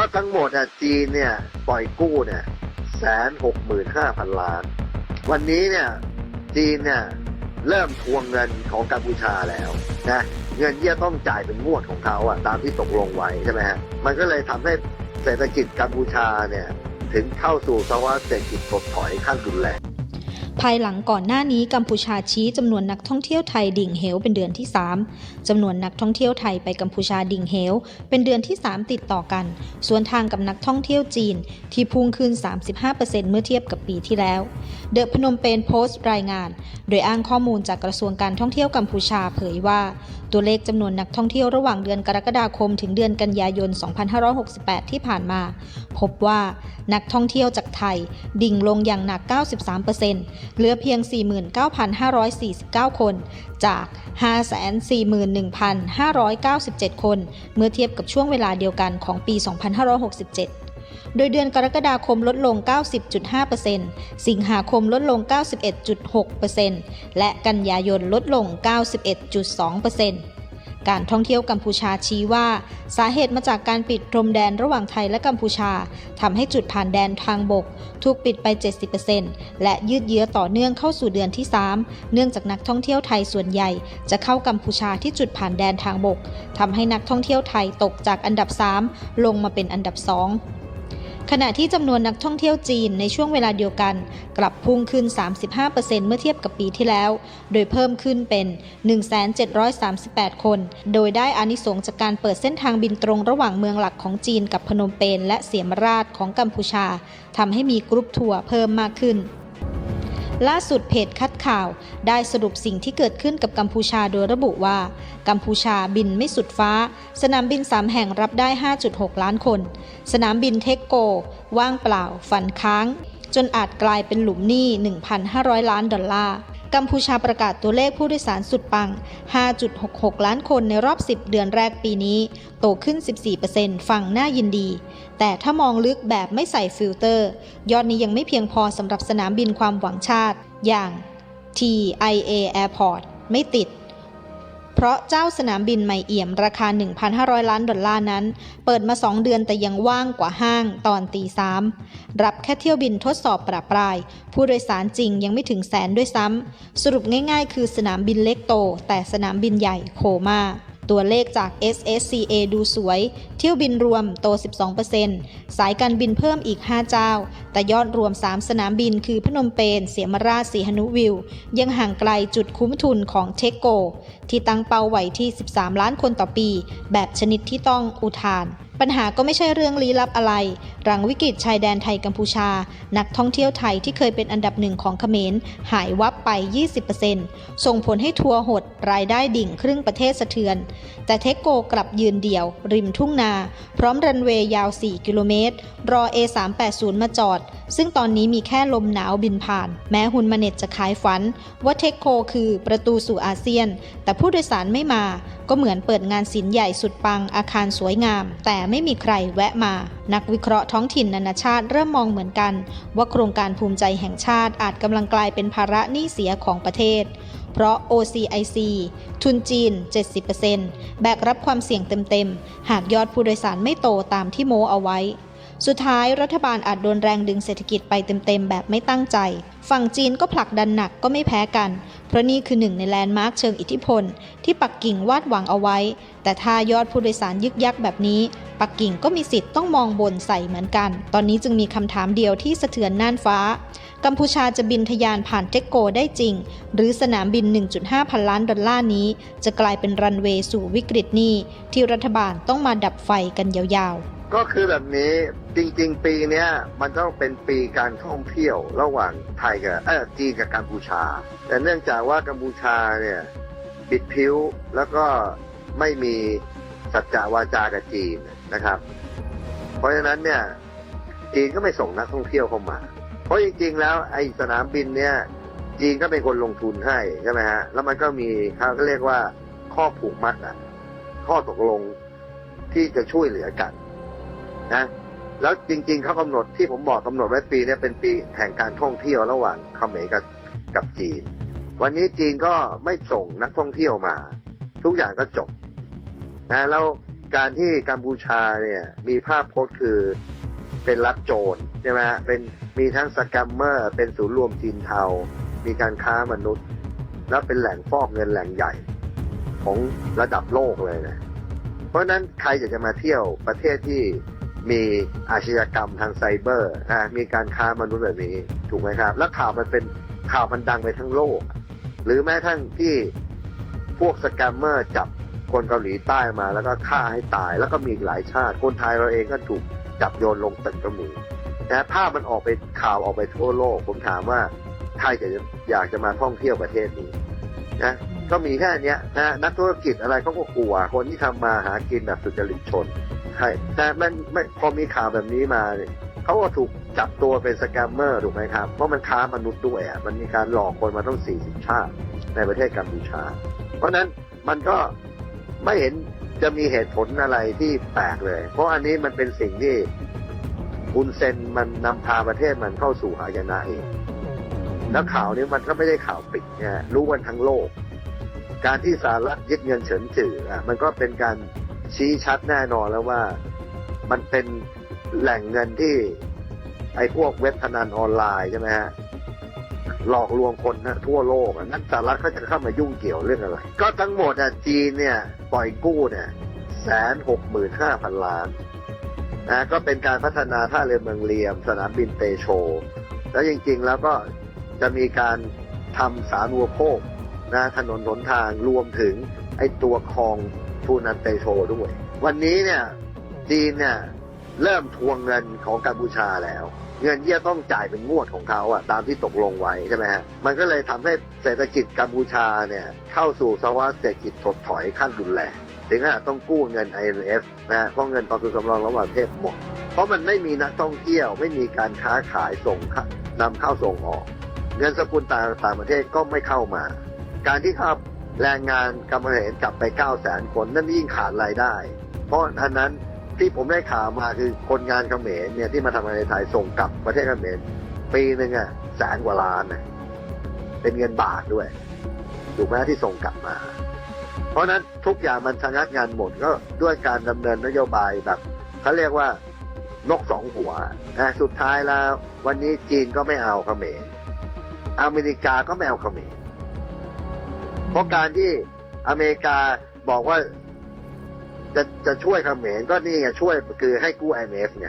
ก็ทั้งหมดอะจีนเนี่ยปล่อยกู้เนี่ยแสนหกหมื่นห้าพันล้าน วันนี้เนี่ยจีนเนี่ยเริ่มทวงเงินของกัมพูชาแล้วนะเงินที่จะต้องจ่ายเป็นงวดของเขาอะตามที่ตกลงไว้ใช่ไหมฮะมันก็เลยทำให้เศรษฐกิจกัมพูชาเนี่ยถึงเข้าสู่ภาวะเศรษฐกิจถดถอยขั้นรุนแรง ภายหลังก่อนหน้านี้กัมพูชาชี้จำนวนนักท่องเที่ยวไทยดิ่งเหวเป็นเดือนที่ 3จำนวนนักท่องเที่ยวไทยไปกัมพูชาดิ่งเหว เป็นเดือนที่ 3 ติดต่อกัน ส่วนทางกับนักท่องเที่ยวจีน ที่พุ่งขึ้น 35%เมื่อเทียบกับปีที่แล้ว เดอะพนมเปญโพสต์รายงาน โดยอ้างข้อมูลจากกระทรวงการท่องเที่ยวกัมพูชาเผยว่า ตัวเลขจำนวนนักท่องเที่ยวระหว่างเดือนกรกฎาคม ถึงเดือนกันยายน 2568 ที่ผ่านมา พบว่านักท่องเที่ยวจากไทย ดิ่งลงอย่างหนัก 93%เหลือเพียง 49,549 คน จาก 541,597 คน เมื่อเทียบกับช่วงเวลาเดียวกันของปี 2567 โดยเดือนกรกฎาคมลดลง 90.5%สิงหาคมลดลง 91.6%และกันยายนลดลง 91.2%การท่องเที่ยวกัมพูชาชี้ว่า สาเหตุมาจากการปิดพรมแดนระหว่างไทยและกัมพูชาทำให้จุดผ่านแดนทางบก ถูกปิดไป 70%และยืดเยื้อต่อเนื่องเข้าสู่เดือนที่ 3 เนื่องจากนักท่องเที่ยวไทยส่วนใหญ่ จะเข้ากัมพูชาที่จุดผ่านแดนทางบกทำให้นักท่องเที่ยวไทยตกจากอันดับ 3 ลงมาเป็นอันดับ 2 ขณะที่จำนวนนักท่องเที่ยวจีนในช่วงเวลาเดียวกัน กลับพุ่งขึ้น 35%เมื่อเทียบกับปีที่แล้ว โดยเพิ่มขึ้นเป็น 1,738 คน โดยได้อานิสงส์จากการเปิดเส้นทางบินตรงระหว่างเมืองหลักของจีนกับพนมเปญและเสียมราชของกัมพูชาทำให้มีกรุ๊ปทัวร์เพิ่มมากขึ้น ล่าสุดเพจคัดข่าว ได้สรุปสิ่งที่เกิดขึ้นกับกัมพูชาโดยระบุว่า กัมพูชาบินไม่สุดฟ้า สนามบินสามแห่งรับได้ 5.6 ล้านคน สนามบินเทคโก ว่างเปล่า ฝันค้าง จนอาจกลายเป็นหลุมหนี้ 1,500 ล้านดอลลาร์ กัมพูชาประกาศตัวเลขผู้โดยสารสุดปัง 5.66 ล้านคนในรอบ 10 เดือนแรกปีนี้ โตขึ้น 14%ฟังน่ายินดี แต่ถ้ามองลึกแบบไม่ใส่ฟิลเตอร์ ยอดนี้ยังไม่เพียงพอสำหรับสนามบินความหวังชาติ อย่าง TIA Airport ไม่ติด เพราะเจ้าสนามบินใหม่เอี่ยมราคา 1,500 ล้านดอลลาร์นั้น เปิดมา 2 เดือนแต่ยังว่างกว่าห้างตอนตีสามรับแค่เที่ยวบินทดสอบประปราย ผู้โดยสารจริงยังไม่ถึงแสนด้วยซ้ำสรุปง่ายๆ คือสนามบินเล็กโต แต่สนามบินใหญ่โคม่า ตัวเลขจาก SSCA ดูสวย เที่ยวบินรวมโต 12%สายการบินเพิ่มอีก 5 เจ้า แต่ยอดรวม 3 สนามบินคือพนมเปญเสียมราชสีหนุวิว ยังห่างไกลจุดคุ้มทุนของเทคโก ที่ตั้งเป้าไว้ที่ 13 ล้านคนต่อปี แบบชนิดที่ต้องอุทาน ปัญหาก็ไม่ใช่เรื่องลี้ลับอะไร หลังวิกฤตชายแดนไทยกัมพูชา นักท่องเที่ยวไทยที่เคยเป็นอันดับหนึ่งของเขมรหายวับไป 20%ส่งผลให้ทัวร์หดรายได้ดิ่งครึ่งประเทศสะเทือน แต่เทคโกกลับยืนเดี่ยว ริมทุ่งนา พร้อมรันเวย์ยาว 4 กิโลเมตร รอ A380 มาจอด ซึ่งตอนนี้มีแค่ลมหนาวบินผ่าน แม้ฮุนมาเน็ตจะขายฝัน ว่าเทคโกคือประตูสู่อาเซียน แต่ผู้โดยสารไม่มา ก็เหมือนเปิดงานศิลป์ใหญ่สุดปังอาคารสวยงาม แต่ไม่มีใครแวะมา นักวิเคราะห์ท้องถิ่นนานาชาติเริ่มมองเหมือนกัน ว่าโครงการภูมิใจแห่งชาติอาจกำลังกลายเป็นภาระหนี้เสียของประเทศ เพราะ OCIC ทุนจีน 70%แบกรับความเสี่ยงเต็มๆ หากยอดผู้โดยสารไม่โตตามที่โมเอาไว้ สุดท้ายรัฐบาลอาจโดนแรงดึงเศรษฐกิจไปเต็มๆ แบบไม่ตั้งใจ ฝั่งจีนก็ผลักดันหนักก็ไม่แพ้กันเพราะนี่คือหนึ่งในแลนด์มาร์คเชิงอิทธิพล ที่ปักกิ่งวาดหวังเอาไว้ แต่ถ้ายอดผู้โดยสารยึกยักแบบนี้ ปักกิ่งก็มีสิทธิ์ต้องมองบนใส่เหมือนกัน ตอนนี้จึงมีคำถามเดียวที่สะเทือนน่านฟ้า กัมพูชาจะบินทะยานผ่านเทคโกได้จริง หรือสนามบิน 1.5 พันล้านดอลลาร์นี้ จะกลายเป็นรันเวย์สู่วิกฤตนี้ ที่รัฐบาลต้องมาดับไฟกันยาวๆ ก็คือแบบนี้จริงๆ ปีนี้มันต้องเป็นปีการท่องเที่ยวระหว่างไทยกับเออจีนกับกัมพูชา แต่เนื่องจากว่ากัมพูชาเนี่ยบิดผิวแล้วก็ไม่มีสัจจาวาจากับจีน นะครับ เพราะฉะนั้นเนี่ยจีนก็ไม่ส่งนักท่องเที่ยวเข้ามา เพราะจริงๆแล้วไอ้สนามบินเนี่ยจีนก็เป็นคนลงทุนให้ใช่ไหมฮะ แล้วมันก็มีเขาก็เรียกว่าข้อผูกมัดอะ ข้อตกลงที่จะช่วยเหลือกันนะแล้วจริง ๆเขากำหนดที่ผมบอกกำหนดไว้ปีเนี้เป็นปีแห่งการท่องเที่ยวระหว่างเขมรกับกับจีน วันนี้จีนก็ไม่ส่งนักท่องเที่ยวมา ทุกอย่างก็จบนะแล้ว การที่กัมพูชาเนี่ยมีภาพพจน์คือเป็นรัฐโจรใช่ไหมฮะเป็นมีทั้งสแกมเมอร์ เป็นศูนย์รวมจีนเทา มีการค้ามนุษย์ แล้วเป็นแหล่งฟอกเงินแหล่งใหญ่ของระดับโลกเลยนะ เพราะนั้นใครอยากจะมาเที่ยวประเทศที่มีอาชญากรรมทางไซเบอร์นะมีการค้ามนุษย์แบบนี้ถูกไหมครับ แล้วข่าวมันเป็นข่าวมันดังไปทั้งโลก หรือแม้ทั้งที่พวกสแกมเมอร์จับ คนเกาหลีใต้มาแล้วก็ฆ่าให้ตาย แล้วก็มีอีกหลายชาติ คนไทยเราเองก็ถูกจับโยนลงตึกก็มีแต่ภาพมันออกไปข่าวออกไปทั่วโลก ผมถามว่าใครจะอยากจะมาท่องเที่ยวประเทศนี้นะก็มีแค่เนี้ยนะนักธุรกิจอะไรเขาก็กลัว คนที่ทำมาหากินแบบสุจริตชนใช่แต่มันไม่พอมีข่าวแบบนี้มาเนี่ยเขาก็ถูกจับตัวเป็นสแกมเมอร์ถูกไหมครับ เพราะมันค้ามนุษย์ด้วยมันมีการหลอกคนมาต้องสี่สิบชาติในประเทศกัมพูชา เพราะนั้นมันก็ ไม่เห็นจะมีเหตุผลอะไรที่แปลกเลย เพราะอันนี้มันเป็นสิ่งที่บุนเซนมันนำพาประเทศมันเข้าสู่หายนะเองแล้วข่าวนี้มันก็ไม่ได้ข่าวปิดเนี่ยรู้กันทั้งโลก การที่สหรัฐยึดเงินเฉินจืออะมันก็เป็นการชี้ชัดแน่นอนแล้วว่า มันเป็นแหล่งเงินที่ไอ้พวกเว็บพนันออนไลน์ใช่ไหมฮะ หลอกลวงคนนะทั่วโลกนั้นสหรัฐเขาจะเข้ามายุ่งเกี่ยวเรื่องอะไร ก็ทั้งหมดอะจีนเนี่ยปล่อยกู้เนี่ยแสนหกหมื่นห้าพันล้านนะก็เป็นการพัฒนาท่าเรือเมืองเลียม สนามบินเตโช แล้วจริงๆแล้วก็จะมีการทำสาธารณูปโภคนะถนนหนทางรวมถึงไอ้ตัวคลองทูนันเตโชด้วย วันนี้เนี่ยจีนเนี่ยเริ่มทวงเงินของกัมพูชาแล้ว เงินที่จะต้องจ่ายเป็นงวดของเขาอะตามที่ตกลงไว้ใช่ไหมฮะมันก็เลยทำให้เศรษฐกิจกัมพูชาเนี่ยเข้าสู่ภาวะเศรษฐกิจถดถอยขั้นรุนแรงถึงขนาดต้องกู้เงิน IMF นะฮะเพราะเงินกองทุนสำรองระหว่างประเทศหมด เพราะมันไม่มีนักท่องเที่ยวไม่มีการค้าขายส่งเข้านำเข้าส่งออก เงินสกุลต่างต่างประเทศก็ไม่เข้ามา การที่ขับแรงงานกำมะเขนกลับไป 9 0 0 0 0 0 คนนั่นยิ่งขาดรายได้ เพราะอันนั้น ที่ผมได้ข่าวมาคือคนงานเขมรเนี่ยที่มาทำงานในไทยส่งกลับประเทศเขมรปีหนึ่งอะแสนกว่าล้านนะเป็นเงินบาทด้วยถูกไหมที่ส่งกลับมา เพราะฉะนั้นทุกอย่างมันชะงักงานหมดก็ด้วยการดำเนินนโยบายแบบเขาเรียกว่านกสองหัวนะสุดท้ายแล้ว วันนี้จีนก็ไม่เอาเขมรอเมริกาก็ไม่เอาเขมรเพราะการที่อเมริกาบอกว่า จะจะช่วยเขมรก็นี่ไงช่วยคือให้กู้ไอเอฟไง